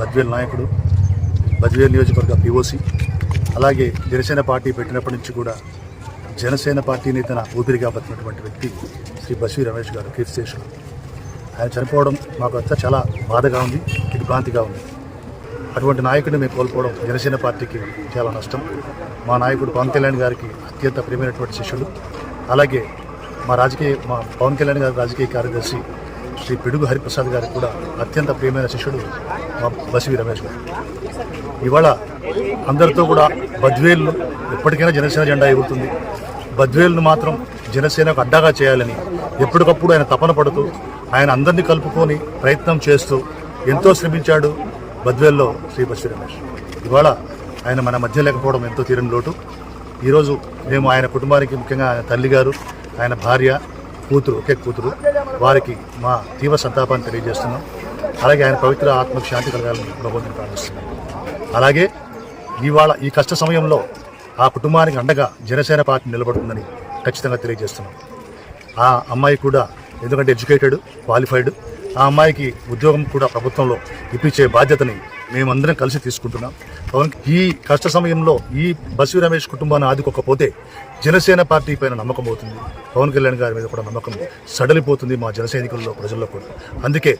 బద్వేల్ నాయకుడు బద్వేల్ నియోజకవర్గ పిఓసి అలాగే జనసేన పార్టీ పెట్టినప్పటి నుంచి కూడా జనసేన పార్టీని తన ఊపిరిగా బతికినటువంటి వ్యక్తి శ్రీ బస్వీ రమేష్ గారు కీర్తిశేషుడు ఆయన చనిపోవడం మాకు అంతా చాలా బాధగా ఉంది దిగ్భ్రాంతిగా ఉంది. అటువంటి నాయకుడిని మేము కోల్పోవడం జనసేన పార్టీకి చాలా నష్టం. మా నాయకుడు పవన్ కళ్యాణ్ గారికి అత్యంత ప్రియమైనటువంటి శిష్యుడు అలాగే మా రాజకీయ మా పవన్ కళ్యాణ్ గారి రాజకీయ కార్యదర్శి శ్రీ పిడుగు హరిప్రసాద్ గారికి కూడా అత్యంత ప్రియమైన శిష్యుడు మా బసివి రమేష్ గారు. ఇవాళ అందరితో కూడా బద్వేలు ఎప్పటికైనా జనసేన జెండా ఎగురుతుంది. బద్వేల్ను మాత్రం జనసేనకు అడ్డాగా చేయాలని ఎప్పటికప్పుడు ఆయన తపన పడుతూ ఆయన అందరినీ కలుపుకొని ప్రయత్నం చేస్తూ ఎంతో శ్రమించాడు బద్వేల్లో శ్రీ బస్వి రమేష్. ఇవాళ ఆయన మన మధ్య లేకపోవడం ఎంతో తీరని లోటు. ఈరోజు మేము ఆయన కుటుంబానికి ముఖ్యంగా ఆయన తల్లి గారు ఆయన భార్య కూతురు ఒకే కూతురు. వారికి మా తీవ్ర సంతాపాన్ని తెలియజేస్తున్నాం. అలాగే ఆయన పవిత్ర ఆత్మకు శాంతి కలగాలని భగవంతుని ప్రార్థిస్తున్నాం. అలాగే ఇవాళ ఈ కష్ట సమయంలో ఆ కుటుంబానికి అండగా జనసేన పార్టీ నిలబడుతుందని ఖచ్చితంగా తెలియజేస్తున్నాం. ఆ అమ్మాయి కూడా ఎందుకంటే ఎడ్యుకేటెడ్ క్వాలిఫైడ్ ఆ అమ్మాయికి ఉద్యోగం కూడా ప్రభుత్వంలో ఇప్పించే బాధ్యతని మేమందరం కలిసి తీసుకుంటున్నాం. పవన్ ఈ కష్ట సమయంలో ఈ బస్వి రమేష్ కుటుంబాన్ని ఆదుకోకపోతే జనసేన పార్టీ పైన నమ్మకం అవుతుంది పవన్ కళ్యాణ్ గారి మీద కూడా నమ్మకం సడలిపోతుంది మా జన ప్రజల్లో కూడా. అందుకే